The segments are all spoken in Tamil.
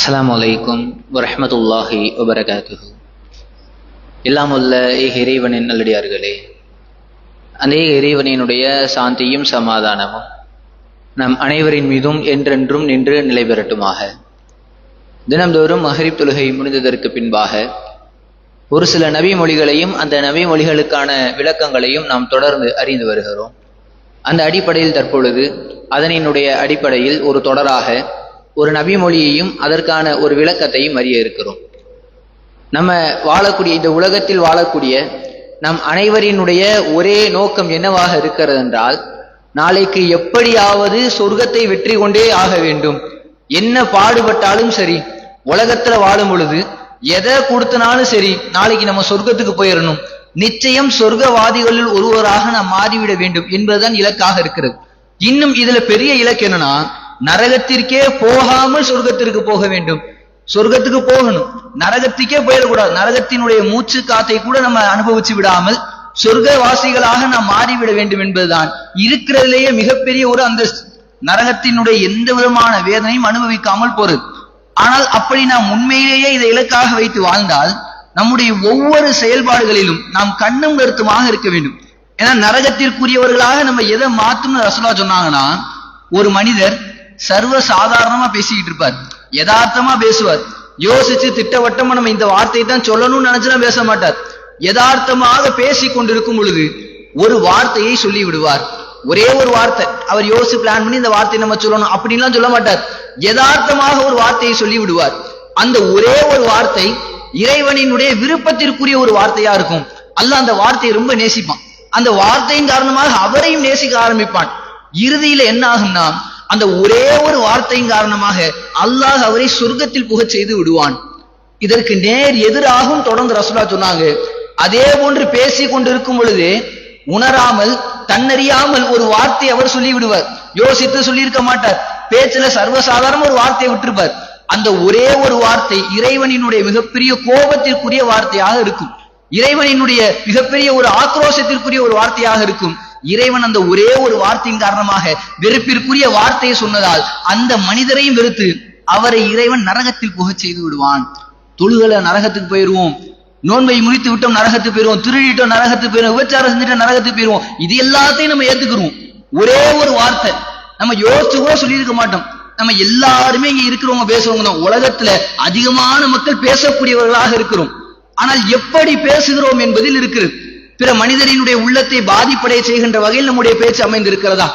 அஸ்லாம் வலைக்கும் வரமத்துல்லாஹி வபரகாத்துஹு. எல்லாம் உள்ள ஏக இறைவனின் நல்லடியார்களே அநேக இறைவனினுடைய சாந்தியும் சமாதானமும் நம் அனைவரின் மீதும் என்றென்றும் நின்று நிலை பெறட்டுமாக தினம்தோறும் மஹரிப் தொழுகை முடிந்ததற்கு பின்பாக ஒரு சில நவி மொழிகளையும் அந்த நவி மொழிகளுக்கான விளக்கங்களையும் நாம் தொடர்ந்து அறிந்து வருகிறோம். அந்த அடிப்படையில் தற்பொழுது அதனினுடைய அடிப்படையில் ஒரு தொடராக ஒரு நபி மொழியையும் அதற்கான ஒரு விளக்கத்தையும் அறிய இருக்கிறோம். நம்ம வாழக்கூடிய இந்த உலகத்தில் வாழக்கூடிய நம் அனைவரினுடைய ஒரே நோக்கம் என்னவாக இருக்கிறது என்றால் நாளைக்கு எப்படியாவது சொர்க்கத்தை வெற்றி கொண்டே ஆக வேண்டும். என்ன பாடுபட்டாலும் சரி உலகத்துல வாழும் பொழுது எதை கொடுத்தனாலும் சரி நாளைக்கு நம்ம சொர்க்கத்துக்கு போயிடணும் நிச்சயம் சொர்க்கவாதிகளில் ஒருவராக நாம் மாறிவிட வேண்டும் என்பதுதான் இலக்காக இருக்கிறது. இன்னும் இதுல பெரிய இலக்கு என்னன்னா நரகத்திற்கே போகாமல் சொர்க்கத்திற்கு போக வேண்டும். சொர்க்கத்துக்கு போகணும். நரகத்துக்கே போயிடக்கூடாது. நரகத்தினுடைய மூச்சு காத்தை கூட நம்ம அனுபவிச்சு விடாமல் சொர்க்கவாசிகளாக நாம் மாறிவிட வேண்டும் என்பதுதான். இருக்கிறதுலேயே மிகப்பெரிய ஒரு அந்த நரகத்தினுடைய எந்த விதமான வேதனையும் அனுபவிக்காமல் போறது ஆனால் அப்படி நாம் உண்மையிலேயே இதை இலக்காக வைத்து வாழ்ந்தால் நம்முடைய ஒவ்வொரு செயல்பாடுகளிலும் நாம் கண்ணும் கருத்துமாக இருக்க வேண்டும். ஏன்னா நரகத்திற்குரியவர்களாக நம்ம எதை மாத்தும்னு ரசோலா சொன்னாங்கன்னா ஒரு மனிதர் சர்வ சாதாரணமா பேசிக்கிட்டு இருப்பார். யதார்த்தமா பேசுவார். யோசிச்சு திட்டவட்டமா நம்ம இந்த வார்த்தையை தான் சொல்லணும்னு நினைச்சுலாம் பேச மாட்டார். யதார்த்தமாக பேசி கொண்டிருக்கும் பொழுது ஒரு வார்த்தையை சொல்லி விடுவார். ஒரே ஒரு வார்த்தை. அவர் யோசிச்சு பிளான் பண்ணி இந்த வார்த்தையை நம்ம சொல்லணும் அப்படின்லாம் சொல்ல மாட்டார். யதார்த்தமாக ஒரு வார்த்தையை சொல்லி விடுவார். அந்த ஒரே ஒரு வார்த்தை இறைவனினுடைய விருப்பத்திற்குரிய ஒரு வார்த்தையா இருக்கும். அல்ல அந்த வார்த்தையை ரொம்ப நேசிப்பான். அந்த வார்த்தையின் காரணமாக அவரையும் நேசிக்க ஆரம்பிப்பான். இறுதியில என்ன ஆகும்னா அந்த ஒரே ஒரு வார்த்தையின் காரணமாக அல்லாஹ் அவரை சொர்க்கத்தில் புகச் செய்து விடுவான். இதற்கு நேர் எதிராகவும் தொடர்ந்து ரசுல்லா சொன்னாங்க. அதே போன்று பேசி கொண்டிருக்கும் பொழுது உணராமல் தன்னறியாமல் ஒரு வார்த்தையை அவர் சொல்லி விடுவார் யோசித்து சொல்லியிருக்க மாட்டார். பேச்சுல சர்வசாதாரண ஒரு வார்த்தையை விட்டிருப்பார். அந்த ஒரே ஒரு வார்த்தை இறைவனினுடைய மிகப்பெரிய கோபத்திற்குரிய வார்த்தையாக இருக்கும். இறைவனினுடைய மிகப்பெரிய ஒரு ஆக்ரோஷத்திற்குரிய ஒரு வார்த்தையாக இருக்கும். இறைவன் அந்த ஒரே ஒரு வார்த்தையின் காரணமாக வெறுப்பிற்குரிய வார்த்தையை சொன்னதால் அந்த மனிதரையும் வெறுத்து அவரை இறைவன் நரகத்தில் புகச் செய்து விடுவான். தொழுகல நரகத்துக்கு போயிருவோம் நோன்பை முடித்து விட்டோம் நரகத்துக்கு போயிருவோம் திருடிட்டோம் நரகத்துக்கு போயிருவோம் விபச்சாரம் செஞ்சுட்டோம் நரகத்துக்கு போயிருவோம் இது எல்லாத்தையும் நம்ம ஏத்துக்கிறோம். ஒரே ஒரு வார்த்தை. நம்ம யோசிச்சு கூட சொல்லியிருக்க மாட்டோம். நம்ம எல்லாருமே இங்க இருக்கிறவங்க பேசுறவங்க தான். உலகத்துல அதிகமான மக்கள் பேசக்கூடியவர்களாக இருக்கிறோம். ஆனால் எப்படி பேசுகிறோம் என்பதில் இருக்கிறது. பிற மனிதரினுடைய உள்ளத்தை பாதிப்படைய செய்கின்ற வகையில் நம்முடைய பேச்சு அமைந்திருக்கிறதா?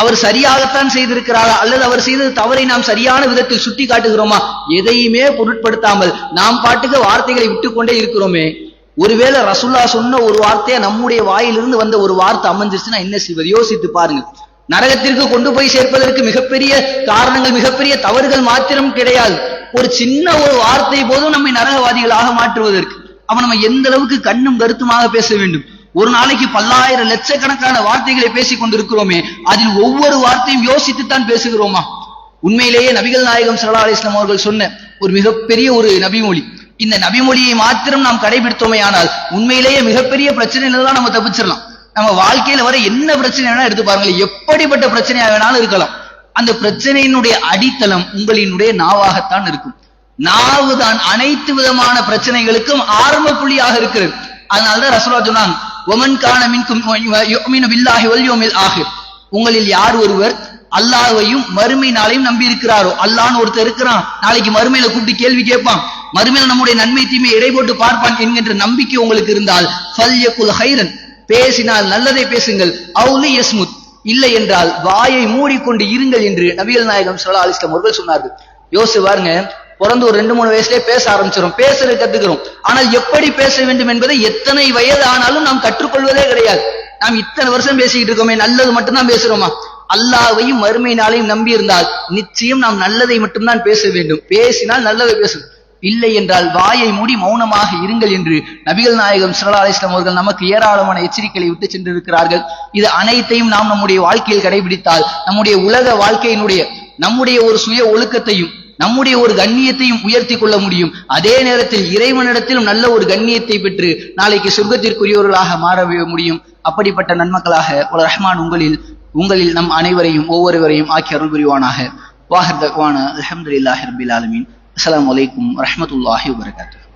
அவர் சரியாகத்தான் செய்திருக்கிறாரா? அல்லது அவர் செய்தது தவறை நாம் சரியான விதத்தில் சுட்டி காட்டுகிறோமா எதையுமே பொருட்படுத்தாமல் நாம் பாட்டுக்கு வார்த்தைகளை விட்டுக்கொண்டே இருக்கிறோமே. ஒருவேளை ரசுல்லா சொன்ன ஒரு வார்த்தையை நம்முடைய வாயிலிருந்து வந்த ஒரு வார்த்தை அமைஞ்சிருச்சுன்னா என்ன செய்வது? யோசித்து பாருங்க நரகத்திற்கு கொண்டு போய் சேர்ப்பதற்கு மிகப்பெரிய காரணங்கள் மிகப்பெரிய தவறுகள் மாத்திரம் கிடையாது. ஒரு சின்ன ஒரு வார்த்தை போதும் நம்மை நரகவாதிகளாக மாற்றுவதற்கு. அவன் நம்ம எந்த அளவுக்கு கண்ணும் கருத்துமாக பேச வேண்டும்? ஒரு நாளைக்கு பல்லாயிரம் லட்சக்கணக்கான வார்த்தைகளை பேசிக் கொண்டிருக்கிறோமே அதில் ஒவ்வொரு வார்த்தையும் யோசித்துத்தான் பேசுகிறோமா? உண்மையிலேயே நபிகள் நாயகம் சல்லா அலிஸ்லாம் அவர்கள் சொன்ன ஒரு மிகப்பெரிய ஒரு நபிமொழி. இந்த நபிமொழியை மாத்திரம் நாம் கடைபிடித்தோமே ஆனால் உண்மையிலேயே மிகப்பெரிய பிரச்சனையில தான் நம்ம தப்பிச்சிடலாம். நம்ம வாழ்க்கையில வர என்ன பிரச்சனை வேணா எடுத்து பாருங்களேன். எப்படிப்பட்ட பிரச்சனையா வேணாலும் இருக்கலாம். அந்த பிரச்சனையினுடைய அடித்தளம் உங்களினுடைய நாவாகத்தான் இருக்கும். நாவு தான் அனைத்து விதமான பிரச்சனைகளுக்கும் ஆரம்ப புள்ளியாக இருக்கிறது. அதனாலதான் ரசோலா சொன்னாங்க ஒமன் காண மின்கும் பில்லாஹி வல்யோமில் ஆகிர் உங்களில் யார் ஒருவர் அல்லாஹையும் மறுமை நாளையும் நம்பி இருக்கிறாரோ அல்லான்னு ஒருத்தர் இருக்கிறான் நாளைக்கு மறுமையில கூப்பிட்டு கேள்வி கேட்பான் மறுமையில நம்முடைய நன்மை தீமை இடை போட்டு பார்ப்பான் என்கின்ற நம்பிக்கை உங்களுக்கு இருந்தால் ஃபல்யகுல் ஹைரன். பேசினால் நல்லதை பேசுங்கள் அவுலி யஸ்முத். இல்லை என்றால் வாயை மூடிக்கொண்டு இருங்கள் என்று நபிகள் நாயகம் சொல்லா அலிஸ்லாம் அவர்கள் சொன்னார்கள். யோசிச்சு பாருங்க பிறந்து ஒரு ரெண்டு மூணு வயசுலேயே பேச ஆரம்பிச்சிடும் பேசுறது கத்துக்கிறோம். ஆனால் எப்படி பேச வேண்டும் என்பதை எத்தனை வயது ஆனாலும் நாம் கற்றுக்கொள்வதே கிடையாது. நாம் இத்தனை வருஷம் பேசிக்கிட்டு இருக்கோமே நல்லது மட்டும்தான் பேசுறோமா? அல்லாவையும் மறுமை நாளையும் நம்பி இருந்தால் நிச்சயம் நாம் நல்லதை மட்டும்தான் பேச வேண்டும். பேசினால் நல்லதை பேசும். இல்லை என்றால் வாயை மூடி மௌனமாக இருங்கள் என்று நபிகள் நாயகம் சல்லா அலிஸ்லாம் அவர்கள் நமக்கு ஏராளமான எச்சரிக்கைகளை விட்டு சென்றிருக்கிறார்கள். இது அனைத்தையும் நாம் நம்முடைய வாழ்க்கையில் கடைபிடித்தால் நம்முடைய உலக வாழ்க்கையினுடைய நம்முடைய ஒரு சுய ஒழுக்கத்தையும் நம்முடைய ஒரு கண்ணியத்தையும் உயர்த்தி கொள்ள முடியும். அதே நேரத்தில் இறைவனிடத்திலும் நல்ல ஒரு கண்ணியத்தை பெற்று நாளைக்கு சொர்க்கத்திற்குரியவர்களாக மாற முடியும். அப்படிப்பட்ட நன்மக்களாக ஒரு ரஹ்மான் உங்களில் உங்களில் நம் அனைவரையும் ஒவ்வொருவரையும் ஆக்கி அருள் புரிவானாக. வாஹர் தக்வான அலமதுல்லாஹி ரபில் ஆலமீன். அஸ்ஸலாமு அலைக்கும் வரஹ்மத்துல்லாஹி வபரகாத்துஹு.